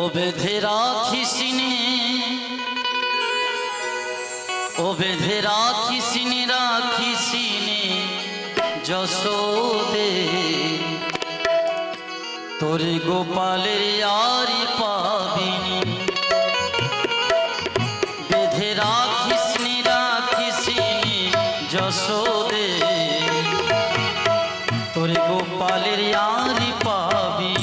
ও বেঁধে রাখিসিনি ও বেঁধে রাখিসিনি রাখিসিনি যশোদে, তোর গোপালের আরি পাবিনি বেঁধে রাখিসনি রাখিসিনি যশোদে, তোর গোপালের আরি পাবিনি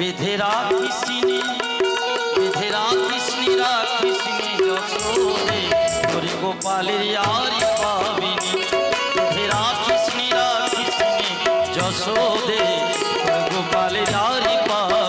বেঁধে রাখিসিনি, বেঁধে রাখিসনি রাখিসনি যশোরে হরি গোপালের আরি পাবিনি, বেঁধে রাখিসনি রাখিসনি যশোরে হরি গোপালের আরি পাবিনি।